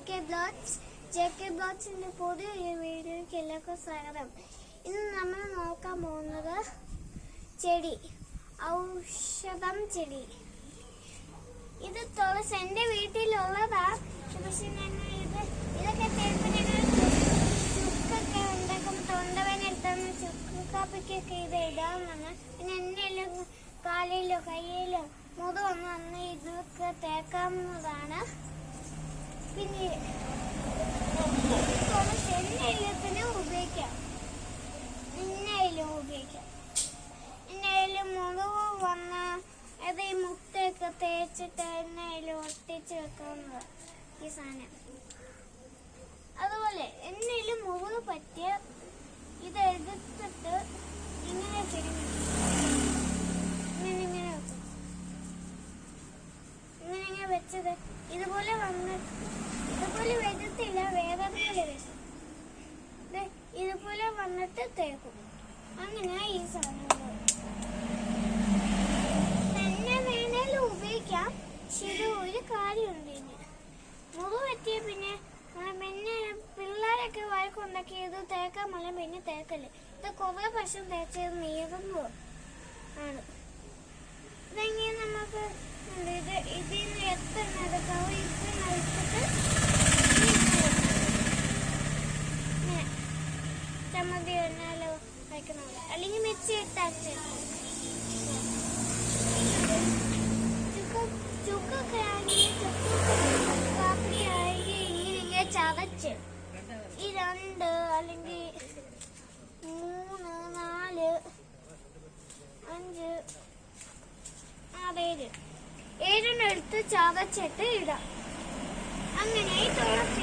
K blogs J K ബ്ലോഗ്സിന്റെ പുതിയൊരു വീഡിയോയ്ക്ക് എല്ലാവർക്കും സ്വാഗതം. ഇന്ന് നമ്മൾ നോക്കാൻ പോകുന്നത് ചെടി ഔഷധം ചെടി. ഇത് തുളസ് എന്റെ വീട്ടിലുള്ളതാ. പക്ഷെ ഞങ്ങൾ ഇത് ഇതൊക്കെ ചിലപ്പോൾ ഞങ്ങൾ ചുക്കൊക്കെ ഉണ്ടാക്കും തൊണ്ടവേന എടുത്താണ് ചുക്ക് കാപ്പിക്കൊക്കെ ഇത് ഇടാമെന്നാണ് പിന്നെ എന്നെല്ലാം കാലിലോ കയ്യിലോ മുതവൊന്നും അന്ന് ഇതൊക്കെ തേക്കാവുന്നതാണ് പിന്നെ തുളസി എണ്ണയിലത്തിന് ഉപയോഗിക്കാം എണ്ണയിലും ഉപയോഗിക്കാം എണ്ണയിലും മുറിവ് വന്ന അത് ഈ മുട്ടയൊക്കെ തന്നെ അതിൽ ഒട്ടിച്ച് വെക്കാവുന്നതാണ് ഈ സാധനം. അതുപോലെ എന്നെങ്കിലും മുറിവ് പറ്റിയ ഇത് എടുത്തിട്ട് ഇങ്ങനെ തിരിഞ്ഞു ഇങ്ങനെ ഇങ്ങനെ ഇങ്ങനെ വെച്ചത് ഇതുപോലെ വന്ന് ഇതുപോലെ വരത്തില്ല വേറെ വരും ഇതുപോലെ വന്നിട്ട് തേക്കും. അങ്ങനെ ഈ സാധനങ്ങൾ തന്നെ വേണേലും ഉപയോഗിക്കാം പക്ഷെ ഇത് ഒരു കാര്യമുണ്ട് ഇനി മുറിവ് പിന്നെ ആ പിന്നെ പിള്ളേരൊക്കെ വഴക്കുണ്ടാക്കി ഇത് തേക്കാൻ മല പിന്നെ തേക്കല്ലേ ഇത് കുറെ പ്രാവശ്യം തേച്ചത് നീറുന്നു ആണ്. ഇതെങ്ങനെ നമുക്ക്. ഇത് ഇതിൽ നിന്ന് എത്ര എടുക്കാവോ ഇത്ര ഇങ്ങനെ ചമ്മന്തി എണ്ണാലോ വയ്ക്കണമല്ലോ. അല്ലെങ്കിൽ മിക്സി ഇട്ട് അരച്ചെടുക്കും അല്ലെങ്കിൽ മൂന്ന് നാല് അഞ്ച് ആറ് ഏഴെണ്ണം എടുത്ത് ചതച്ചിട്ട് ഇടാം. അങ്ങനെ തുളസി